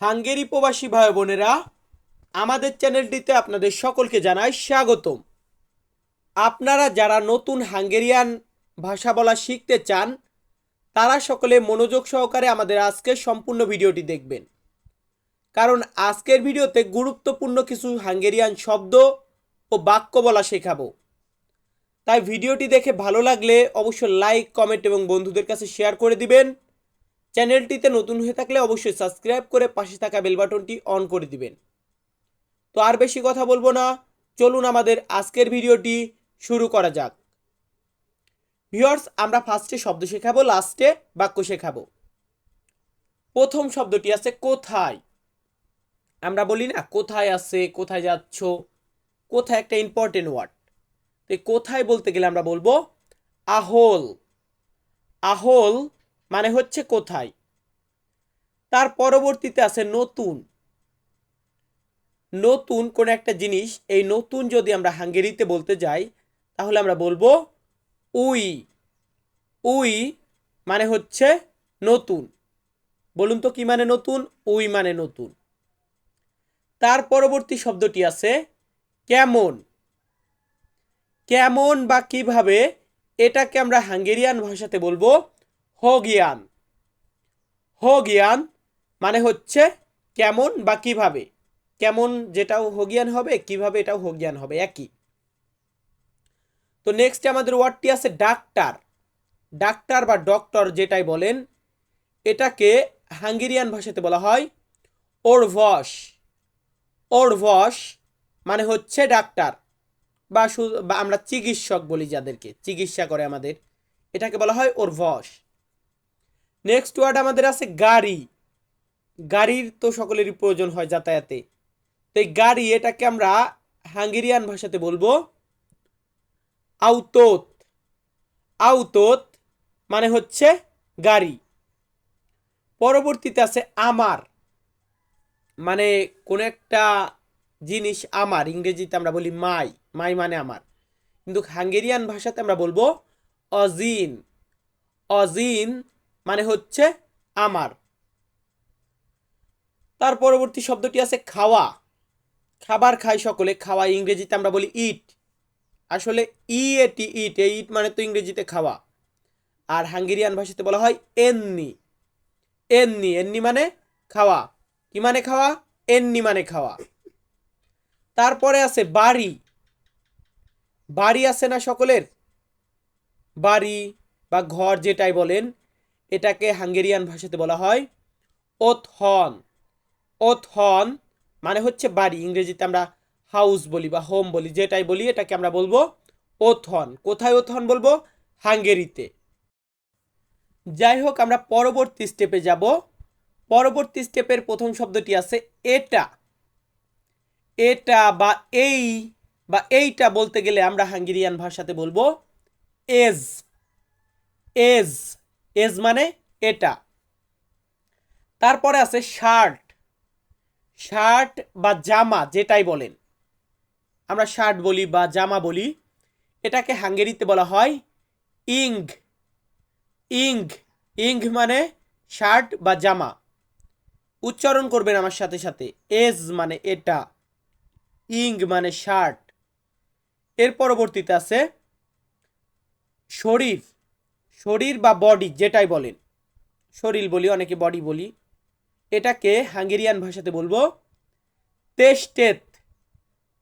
Hungary প্রবাসী ভাই বোনেরা, আমাদের চ্যানেলটিতে আপনাদের সকলকে জানাই স্বাগতম। আপনারা যারা নতুন হাঙ্গেরিয়ান ভাষা বলা শিখতে চান, তারা সকলে মনোযোগ সহকারে আমাদের আজকের সম্পূর্ণ ভিডিওটি দেখবেন। কারণ আজকের ভিডিওতে গুরুত্বপূর্ণ কিছু হাঙ্গেরিয়ান শব্দ ও বাক্য বলা শেখাবো। তাই ভিডিওটি দেখে ভালো লাগলে অবশ্যই লাইক, কমেন্ট এবং বন্ধুদের কাছে শেয়ার করে দিবেন। চ্যানেলটিতে নতুন হয়ে থাকলে অবশ্যই সাবস্ক্রাইব করে পাশে থাকা বেল বাটনটি অন করে দিবেন। তো আর বেশি কথা বলব না, চলুন আমাদের আজকের ভিডিওটি শুরু করা যাক। ভিউয়ার্স, আমরা ফার্স্টে শব্দ শেখাবো, লাস্টে বাক্য শেখাবো। প্রথম শব্দটি আছে কোথায়? আমরা বলি না, কোথায় আছে, কোথায় যাচ্ছ, কোথায় একটা ইম্পর্টেন্ট ওয়ার্ড তো কোথায় বলতে গেলে আমরা বলব, আহল। আহোল মানে হচ্ছে কোথায়? তার পরবর্তীতে আছে নতুন। নতুন কোন একটা জিনিস, এই নতুন যদি আমরা হাঙ্গেরিতে বলতে যাই, তাহলে আমরা বলব উই। উই মানে হচ্ছে নতুন। বলুন তো কি মানে নতুন? উই মানে নতুন। তার পরবর্তী শব্দটি আছে কেমন কেমন বা কীভাবে এটাকে আমরা হাঙ্গেরিয়ান ভাষাতে বলব হোগিয়ান। হোগিয়ান মানে হচ্ছে কেমন বা কীভাবে? কেমন যেটাও হোগিয়ান হবে, কীভাবে এটাও হোগিয়ান হবে, একই। তো নেক্সট আমাদের ওয়ার্ডটি আছে ডাক্তার। ডাক্তার বা ডক্টর যেটাই বলেন, এটাকে হাঙ্গেরিয়ান ভাষাতে বলা হয় ওরভস। ওরভস মানে হচ্ছে ডাক্তার বা আমরা চিকিৎসক বলি যাদেরকে, চিকিৎসা করে আমাদের। এটাকে বলা হয় ওরভস। নেক্সট ওয়ার্ড আমাদের আছে গাড়ি। গাড়ির তো সকলেরই প্রয়োজন হয় যাতায়াতে। তো এই গাড়ি এটাকে আমরা হাঙ্গেরিয়ান ভাষাতে বলব আউতোত। আউতোত মানে হচ্ছে গাড়ি। পরবর্তীতে আছে আমার। মানে কোন একটা জিনিস আমার, ইংরেজিতে আমরা বলি মাই। মাই মানে আমার। কিন্তু হাঙ্গেরিয়ান ভাষাতে আমরা বলব অজিন। অজিন মানে হচ্ছে আমার। তার পরবর্তী শব্দটি আছে খাওয়া। খাবার খাই সকলে খাওয়া ইংরেজিতে আমরা বলি ইট আসলে ই এটি ইট এই ইট মানে তো ইংরেজিতে খাওয়া। আর হাঙ্গেরিয়ান ভাষাতে বলা হয় এননি। এননি এননি মানে খাওয়া। কি মানে খাওয়া? এননি মানে খাওয়া। তারপরে আছে বাড়ি। বাড়ি আছে না সকলের? বাড়ি বা ঘর যেটাই বলেন এটাকে হাঙ্গেরিয়ান ভাষাতে বলা হয় ওথন ওথন মানে হচ্ছে বাড়ি, ইংরেজিতে আমরা হাউস বলি বা হোম বলি, যেটাই বলি এটাকে আমরা বলব ওথন কোথায় ওথন বলব? হাঙ্গেরিতে। যাই হোক আমরা পরবর্তী স্টেপে যাব। পরবর্তী স্টেপের প্রথম শব্দটি আছে এটা। এটা বা এই বা এইটা বলতে গেলে আমরা হাঙ্গেরিয়ান ভাষাতে বলব এজ। এজ। এজ মানে এটা। তারপরে আছে শার্ট। শার্ট বা জামা যেটাই বলেন। আমরা শার্ট বলি বা জামা বলি, এটাকে হাঙ্গেরিতে বলা হয় ইঙ্গ। ইঙ্গ ইঙ্গ মানে শার্ট বা জামা। উচ্চারণ করবেন আমার সাথে সাথে। এজ মানে এটা, ইঙ্গ মানে শার্ট। এর পরবর্তীতে আছে শরীর শরীর বা বডি যেটাই বলেন, শরীর বলি, অনেকে বডি বলি, এটাকে হাঙ্গেরিয়ান ভাষাতে বলব তেস্টেত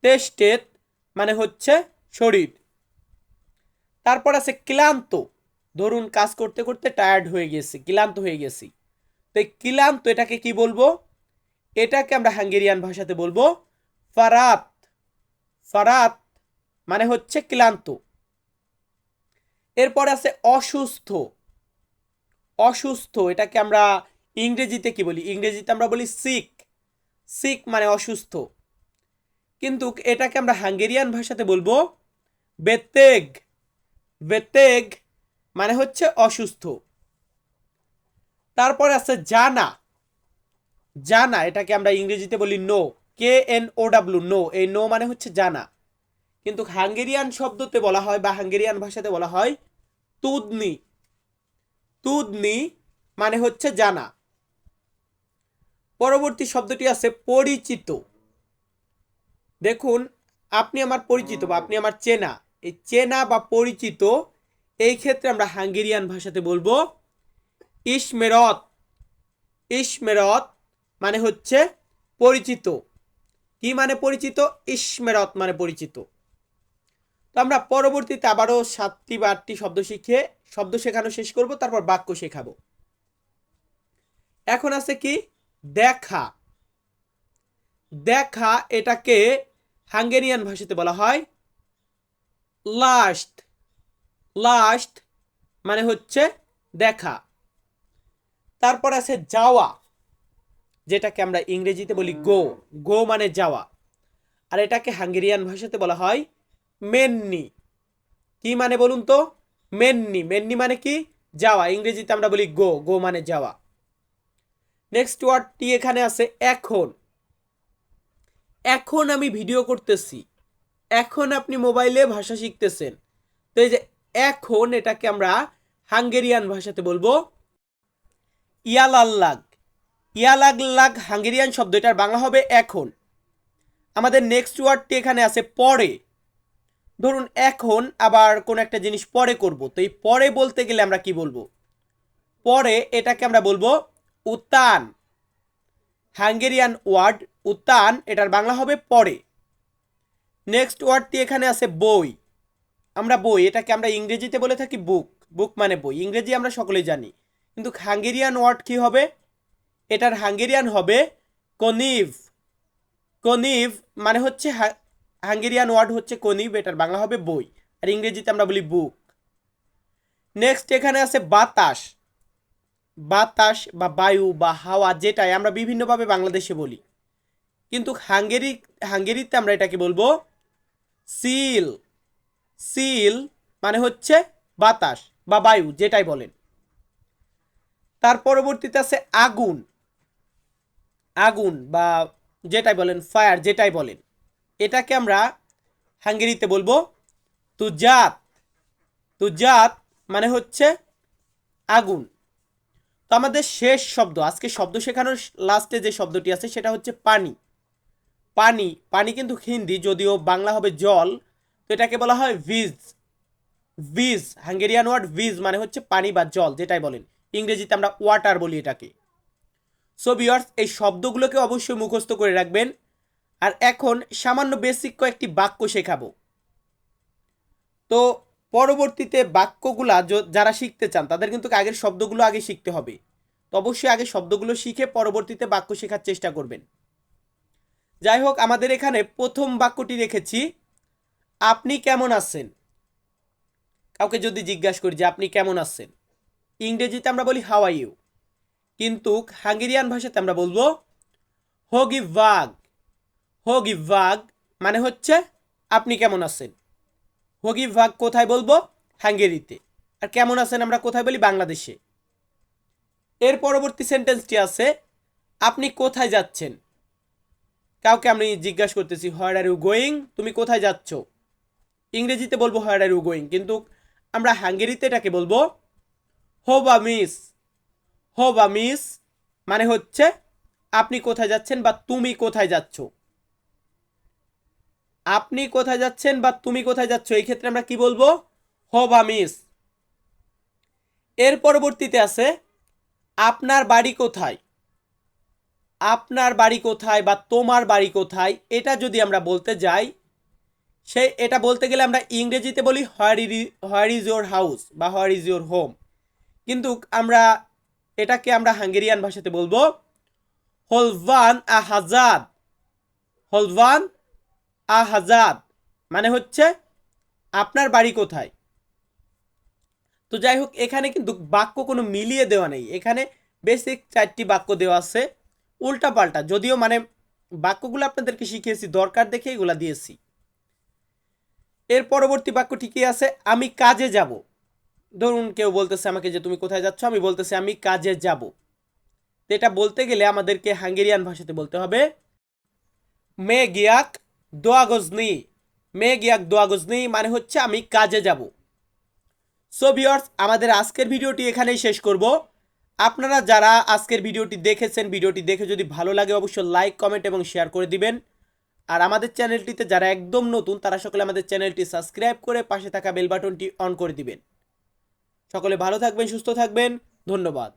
তেস্টেত মানে হচ্ছে শরীর। তারপর আছে ক্লান্ত। ধরুন কাজ করতে করতে টায়ার্ড হয়ে গেছি, ক্লান্ত হয়ে গেছি। তো এই ক্লান্ত এটাকে কি বলব? এটাকে আমরা হাঙ্গেরিয়ান ভাষাতে বলব ফারাত। ফারাত মানে হচ্ছে ক্লান্ত। এরপর আছে অসুস্থ। অসুস্থ, এটাকে আমরা ইংরেজিতে কি বলি? ইংরেজিতে আমরা বলি সিক সিক মানে অসুস্থ। কিন্তু এটাকে আমরা হাঙ্গেরিয়ান ভাষাতে বলব বেতেগ বেতেগ মানে হচ্ছে অসুস্থ। তারপরে আছে জানা। জানা, এটাকে আমরা ইংরেজিতে বলি know. K N O W know. এই নো মানে হচ্ছে জানা। কিন্তু হাঙ্গেরিয়ান শব্দতে বলা হয় বা হাঙ্গেরিয়ান ভাষাতে বলা হয় তুদনি। তুদনি মানে হচ্ছে জানা। পরবর্তী শব্দটি আছে পরিচিত। দেখুন, আপনি আমার পরিচিত বা আপনি আমার চেনা। এই চেনা বা পরিচিত, এই ক্ষেত্রে আমরা হাঙ্গেরিয়ান ভাষাতে বলব ইসমেরত ইসমেরত মানে হচ্ছে পরিচিত। কি মানে পরিচিত? ইসমেরত মানে পরিচিত। তো আমরা পরবর্তীতে আবারও সাতটি বা আটটি শব্দ শিখে শব্দ শেখানো শেষ করব, তারপর বাক্য শেখাবো। এখন আছে কি? দেখা। দেখা এটাকে হাঙ্গেরিয়ান ভাষাতে বলা হয় লাস্ট। লাস্ট মানে হচ্ছে দেখা। তারপর আছে যাওয়া, যেটাকে আমরা ইংরেজিতে বলি গো। গো মানে যাওয়া। আর এটাকে হাঙ্গেরিয়ান ভাষাতে বলা হয় মেননি। কি মানে বলুন তো? মেননি। মেননি মানে কি? যাওয়া। ইংরেজিতে আমরা বলি গো। গো মানে যাওয়া। নেক্সট ওয়ার্ডটি এখানে আছে এখন। এখন আমি ভিডিও করতেছি। এখন আপনি মোবাইলে ভাষা শিখতেছেন। তো এই যে এখন এটাকে আমরা হাঙ্গেরিয়ান ভাষাতে বলব ইয়ালাল্লাগ। ইয়ালাগলাগ হাঙ্গেরিয়ান শব্দ, এটার বাংলা হবে এখন। আমাদের নেক্সট ওয়ার্ডটি এখানে আছে পরে। ধরুন এখন আবার কোন একটা জিনিস পরে করব। তো এই পরে বলতে গেলে আমরা কি বলব? পরে এটাকে আমরা বলব উত্তান। হাঙ্গেরিয়ান ওয়ার্ড উত্তান, এটার বাংলা হবে পরে। নেক্সট ওয়ার্ডটি এখানে আছে বই। আমরা বই, এটাকে আমরা ইংরেজিতে বলে থাকি বুক। বুক মানে বই। ইংরেজি আমরা সকলে জানি। কিন্তু হাঙ্গেরিয়ান ওয়ার্ড কি হবে? এটার হাঙ্গেরিয়ান হবে কনিভ। কনিভ মানে হচ্ছে হাঙ্গেরিয়ান ওয়ার্ড হচ্ছে কনিভ এটার বাংলা হবে বই, আর ইংরেজিতে আমরা বলি বুক। নেক্সট এখানে আছে বাতাস। বাতাস বা বায়ু বা হাওয়া যেটাই আমরা বিভিন্নভাবে বাংলাদেশে বলি। কিন্তু হাঙ্গেরি, হাঙ্গেরিতে আমরা এটাকে বলব সিল। সিল মানে হচ্ছে বাতাস বা বায়ু যেটাই বলেন। তার পরবর্তীতে আছে আগুন। আগুন বা যেটাই বলেন, ফায়ার যেটাই বলেন। এটাকে আমরা হাঙ্গেরিতে বলব তুজাত। তুজাত মানে হচ্ছে আগুন। তো আমাদের শেষ শব্দ, আজকে শব্দ শেখানোর লাস্টে যে শব্দটি আছে সেটা হচ্ছে পানি। পানি পানি কিন্তু হিন্দি, যদিও বাংলা হবে জল, তো এটাকে বলা হয় ভিজ। ভিজ, হাঙ্গেরিয়ান ওয়ার্ড ভিজ মানে হচ্ছে পানি বা জল, যেটাই বলেন। ইংরেজিতে আমরা ওয়াটার বলি এটাকে। সো ভিউয়ার্স এই শব্দগুলোকে অবশ্যই মুখস্থ করে রাখবেন। আর এখন সামান্য বেসিক কয়েকটি বাক্য শেখাবো। তো পরবর্তীতে বাক্যগুলা যারা শিখতে চান, তাদের কিন্তু আগের শব্দগুলো আগে শিখতে হবে। তো অবশ্যই আগে শব্দগুলো শিখে পরবর্তীতে বাক্য শেখার চেষ্টা করবেন। যাই হোক, আমাদের এখানে প্রথম বাক্যটি রেখেছি, আপনি কেমন আছেন? কাউকে যদি জিজ্ঞাসা করি যে, আপনি কেমন আছেন? ইংরেজিতে আমরা বলি হাওয়া ইউ? কিন্তু হাঙ্গেরিয়ান ভাষাতে আমরা বলব, হোগি ভাগ। হোগি ভাগ মানে হচ্ছে আপনি কেমন আছেন? হোগি ভাগ কোথায় বলব? হাঙ্গেরিতে। আর কেমন আছেন আমরা কোথায় বলি? বাংলাদেশে। এর পরবর্তী সেন্টেন্সটি আছে, আপনি কোথায় যাচ্ছেন? কাউকে আমি জিজ্ঞাসা করতেছি হোয়ার আর ইউ গোয়িং তুমি কোথায় যাচ্ছ? ইংরেজিতে বলব হোয়ার আর ইউ গোয়িং কিন্তু আমরা হাঙ্গেরিতে এটাকে বলব হো বা মিস হো বা মিস মানে হচ্ছে, আপনি কোথায় যাচ্ছেন বা তুমি কোথায় যাচ্ছ? আপনি কোথায় যাচ্ছেন বা তুমি কোথায় যাচ্ছ, এই ক্ষেত্রে আমরা কি বলব? হো বা মিস। এর পরবর্তীতে আছে, আপনার বাড়ি কোথায়? আপনার বাড়ি কোথায় বা তোমার বাড়ি কোথায়? এটা যদি আমরা বলতে যাই, সে, এটা বলতে গেলে আমরা ইংরেজিতে বলি where is where is your house বা হোয়ার ইজ ইয়োর হোম কিন্তু আমরা এটাকে আমরা হাঙ্গেরিয়ান ভাষাতে বলব হলভান আ হাজাদ হলভান আ হাজাদ মানে হচ্ছে আপনার বাড়ি কোথায়? তো যাই হোক, এখানে কিন্তু বাক্য কোনো মিলিয়ে দেওয়া নেই। এখানে বেসিক চারটি বাক্য দেওয়া আছে উল্টা পাল্টা যদিও মানে বাক্যগুলো আপনাদেরকে শিখিয়েছি, দরকার দেখে এগুলা দিয়েছি। এর পরবর্তী বাক্যটি কি আছে, আমি কাজে যাব। ধরুন কেউ বলতেছে আমাকে যে, তুমি কোথায় যাচ্ছ? আমি বলতেছি, আমি কাজে যাব। এটা বলতে গেলে আমাদেরকে হাঙ্গেরিয়ান ভাষাতে বলতে হবে, মে গিয়াক দোয়াগজনি মে গিয়াক দোয়াগজনি মানে হচ্ছে আমি কাজে যাব। সো ভিওর্স আমাদের আজকের ভিডিওটি এখানেই শেষ করব। আপনারা যারা আজকের ভিডিওটি দেখেছেন, ভিডিওটি দেখে যদি ভালো লাগে অবশ্যই লাইক কমেন্ট এবং শেয়ার করে দিবেন। আর আমাদের চ্যানেলটিতে যারা একদম নতুন, তারা সকলে আমাদের চ্যানেলটি সাবস্ক্রাইব করে পাশে থাকা বেল বাটনটি অন করে দিবেন। সকলে ভালো থাকবেন, সুস্থ থাকবেন, ধন্যবাদ।